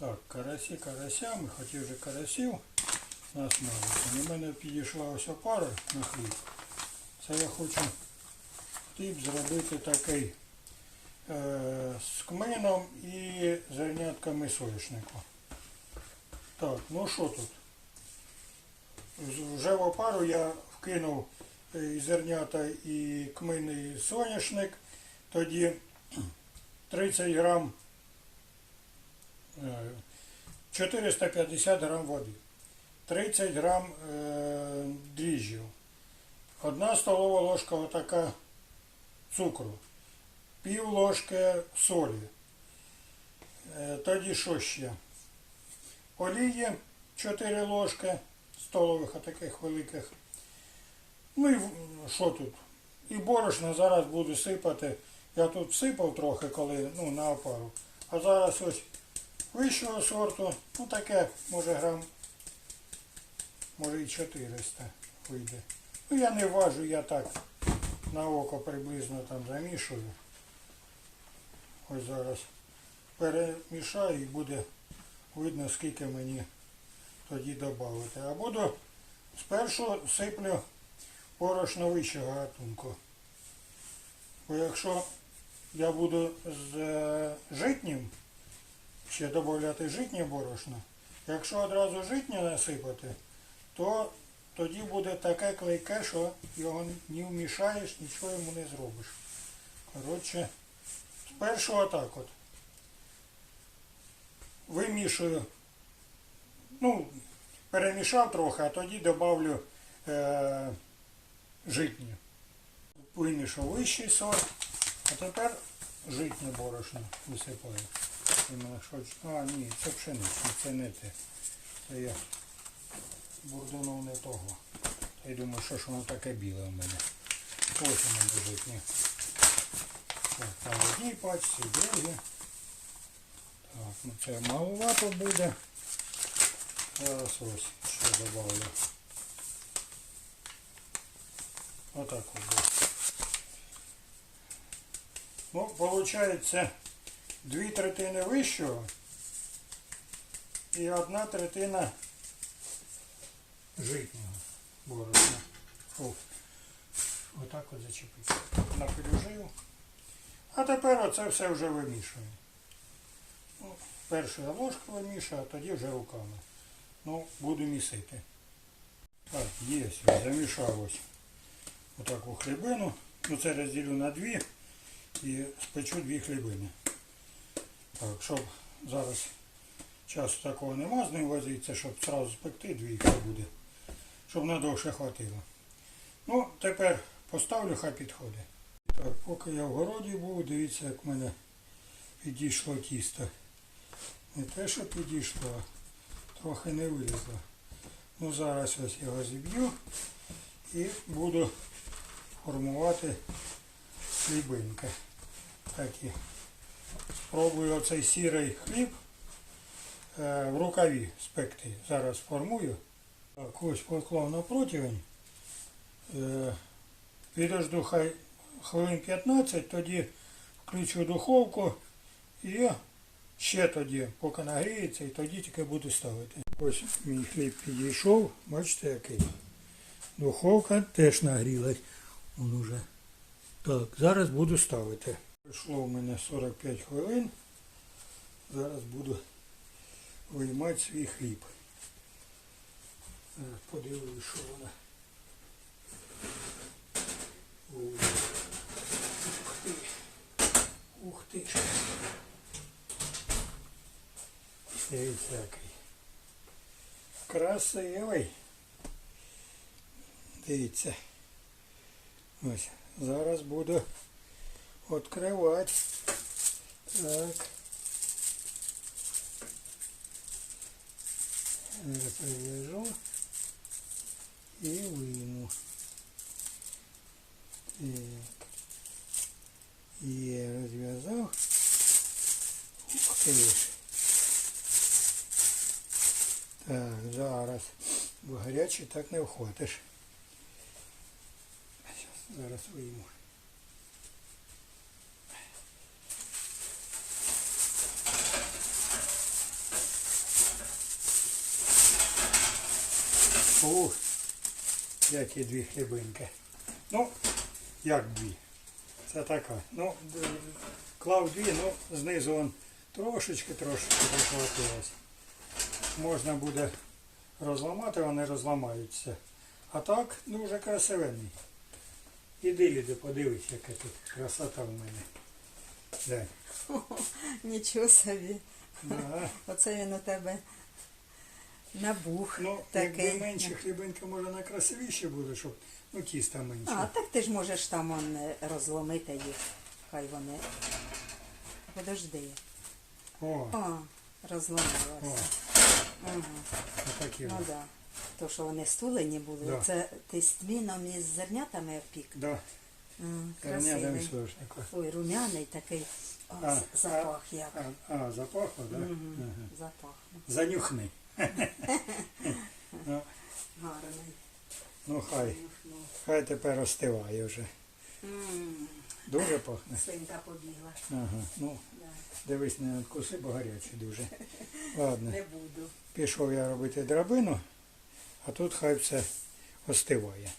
Так, карасі карасями, хотів же карасів насмажити. У мене підійшла ось опара на хліб. Це я хочу хліб зробити такий е, з кмином і зернятками соняшнику. Так, ну що тут? Вже в опару я вкинув е, і зернята, і кмин, і соняшник. Тоді 30 грам, 450 грам води, 30 грам е, дріжджів, одна столова ложка отака цукру, пів ложки солі. Е, Тоді що ще? Олії 4 ложки столових, отаких великих. Ну і що тут? І борошно зараз буду сипати. Я тут всипав трохи, коли ну, на опару. А зараз ось вищого сорту, ну таке, може грам, може і 400 вийде. Ну я не важу, я так на око приблизно там замішую. Ось зараз перемішаю і буде видно, скільки мені тоді додати. А буду спершу сиплю борошно вищого гатунку. Бо якщо я буду з е, житнім, ще додати житнє борошно, якщо одразу житнє насипати, то тоді буде таке клейке, що його не вмішаєш, нічого йому не зробиш. Коротше, спершу отак от. Вимішую, ну, перемішав трохи, а тоді додавлю е, житнє. Вимішав вищий сорт, а тепер житнє борошно висипаю. Іменно що... А, ні, це пшеничне, це не те. Це я бурдунув не того. Я думаю, що ж воно таке біле у мене. Ось у мене житнє. Так, там в одній пачці, в другій. Так, ну це маловато буде. Зараз ось ще добавлю. Отак от. Ну, получається дві третини вищого і одна третина житнього борошна. Отак от зачепити. Напряжив. А тепер оце все вже вимішуємо. Ну, першу я ложку вимішую, а тоді вже руками. Ну, буду місити. Так, є, замішав ось отаку хлібину. Ну це розділю на дві і спечу дві хлібини. Так, щоб зараз часу такого нема з ним возитися, щоб одразу спекти дві хай буде. Щоб надовше хватило. Ну, тепер поставлю, хай підходить. Так, поки я в городі був, дивіться, як в мене підійшло тісто. Не те, що підійшло, а трохи не вилізло. Ну зараз ось його зіб'ю і буду формувати хлібинки. Такі. Спробую оцей сірий хліб е, в рукаві спекти. Зараз формую. Так, ось поклав на противень. Е, підожду хай хвилин 15, тоді включу духовку і ще тоді, поки нагріється, і тоді тільки буду ставити. Ось мій хліб підійшов, бачите який. Духовка теж нагрілась. Он уже. Так, зараз буду ставити. Пройшло в мене 45 хвилин. Зараз буду виймати свій хліб. Зараз подивлюсь, що вона. Ух ти. Ух ти. Дивіться який. Красивий. Дивіться. Ось. Зараз буду відкривати. Так. Зараз прив'яжу і вийму. Так. Є, розв'язав. Ух ти ж. Так, зараз. Бо гарячий так не вхватиш. Щас, Зараз вийму. О, які дві хлібинки. Ну, як дві. Це така. Ну, клав дві, ну, знизу он трошечки, трошечки прихватилось. Можна буде розламати, вони розламаються. А так дуже красивенний. Іди, іди, подивись, яка тут красота в мене. Де? Нічого собі. Ага. Оце він у тебе набух Ну, такий. якби менші хлібинки, може, найкрасивіші буде, щоб ну, тіста менше. А, так ти ж можеш там он, розломити їх. Хай вони. Подожди. О, О, розломилося. О. Ага. отакі. Ну так. Да. То, що вони стулені були, Да. це ти з тміном і з зернятами опік. Да, М, Красивий. Ой, румяний такий. О, А, з- запах як. А, а запахло, так? Да? Мгм. Запах. Занюхни. Ну, Гарний. ну хай, хай тепер остиває вже. Дуже пахне. Свинка побігла. Ага, ну, Да. дивись, не надкуси, бо гаряче дуже. Ладно, Не буду. пішов я робити драбину, а тут хай все остиває.